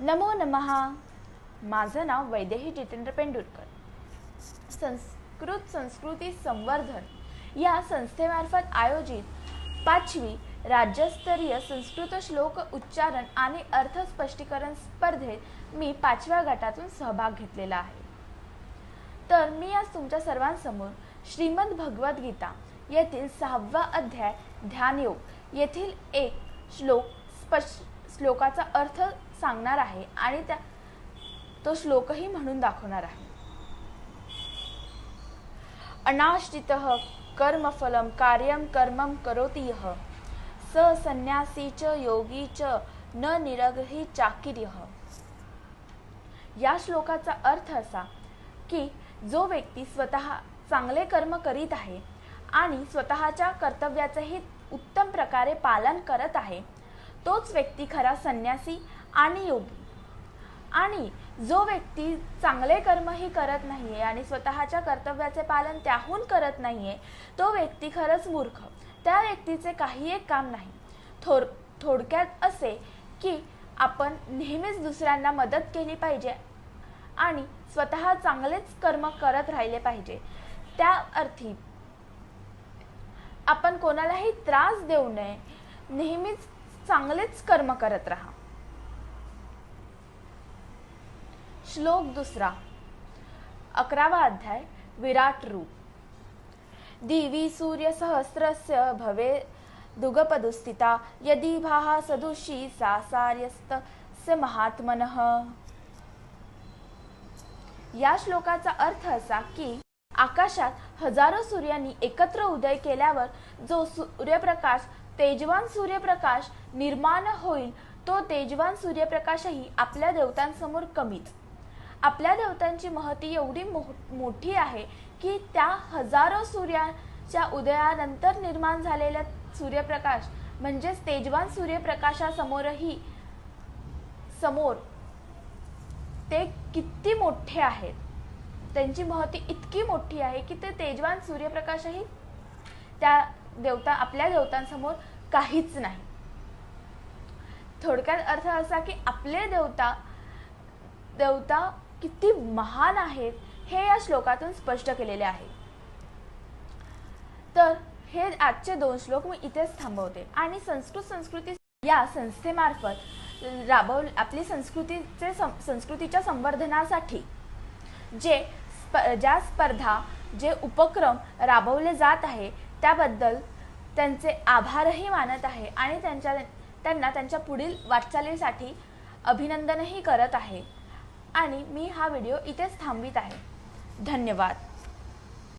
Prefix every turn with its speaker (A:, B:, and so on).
A: नमो नमहा माझं नाव वैदेही जितेंद्र पेंडुरकर. संस्कृत संस्कृती संवर्धन या संस्थेमार्फत आयोजित पाचवी राज्यस्तरीय संस्कृत श्लोक उच्चारण आणि अर्थ स्पष्टीकरण स्पर्धेत मी पाचव्या गटातून सहभाग घेतलेला आहे. तर मी आज तुमच्या सर्वांसमोर श्रीमद भगवद्गीता येथील सहावा अध्याय ध्यानयोग येथील एक श्लोक स्पष्ट श्लोकाचा अर्थ सांगणार आहे आणि त्या तो श्लोकही म्हणून दाखवणार आहे. अनाश्रित कर्मफलम कार्यम कर्मम करोति यः स संन्यासी च योगी च न निरग्रही चाकिर्य। या श्लोकाचा अर्थ असा की जो व्यक्ती स्वतः चांगले कर्म करीत आहे आणि स्वतःच्या कर्तव्याचेही उत्तम प्रकारे पालन करत आहे तोच व्यक्ती खरा संन्यासी आणि योगी. आणि जो व्यक्ती चांगले कर्मही करत नाहीये आणि स्वतःच्या कर्तव्याचे पालन त्याहून करत नाहीये तो व्यक्ती खरंच मूर्ख. त्या व्यक्तीचे काही एक काम नाही. थोर थोडक्यात असे की आपण नेहमीच दुसऱ्यांना मदत केली पाहिजे आणि स्वतः चांगलेच कर्म करत राहिले पाहिजे. त्या अर्थी आपण कोणालाही त्रास देऊ नये. नेहमीच चांगलेच कर्म करत राहा. श्लोक दुसरा. अकरावा अध्याय विराट रूप. दिवी सूर्य सहस्रस्य भवे दुगपदुस्थिता यदि भाहा सदुषी सासार्यस्तस्य महात्मनः. या श्लोकाचा अर्थ असा की आकाशात हजारो सूर्यांनी एकत्र उदय केल्यावर जो सूर्यप्रकाश तेजवान सूर्यप्रकाश निर्माण होईल तो तेजवान सूर्यप्रकाशही आपल्या देवतांसमोर कमीच. आपल्या देवतांची महती एवढी मोठी आहे की त्या हजारो सूर्याच्या उदयानंतर निर्माण झालेल्या सूर्यप्रकाश म्हणजेच तेजवान सूर्यप्रकाशासमोरही समोर ते किती मोठे आहेत? त्यांची महती इतकी मोठी आहे की ते तेजवान सूर्यप्रकाशही त्या देवता आपल्या देवतांसमोर काहीच नाही. थोडक्यात अर्थ असा की आपले देवता देवता किती महान आहेत हे या श्लोकातून स्पष्ट केलेले आहे. तर हे आजचे दोन श्लोक मी इथेच थांबवते. आणि संस्कृत संस्कृती या संस्थेमार्फत राबव आपली संस्कृतीचे संस्कृतीच्या संवर्धनासाठी जे स्प ज्या स्पर्धा जे उपक्रम राबवले जात आहे त्याबद्दल त्यांचे आभारही मानत आहे आणि त्यांच्या त्यांना त्यांच्या पुढील वाटचालीसाठी अभिनंदनही करत आहे. आणि मी हा व्हिडिओ इथेच थांबित आहे. धन्यवाद.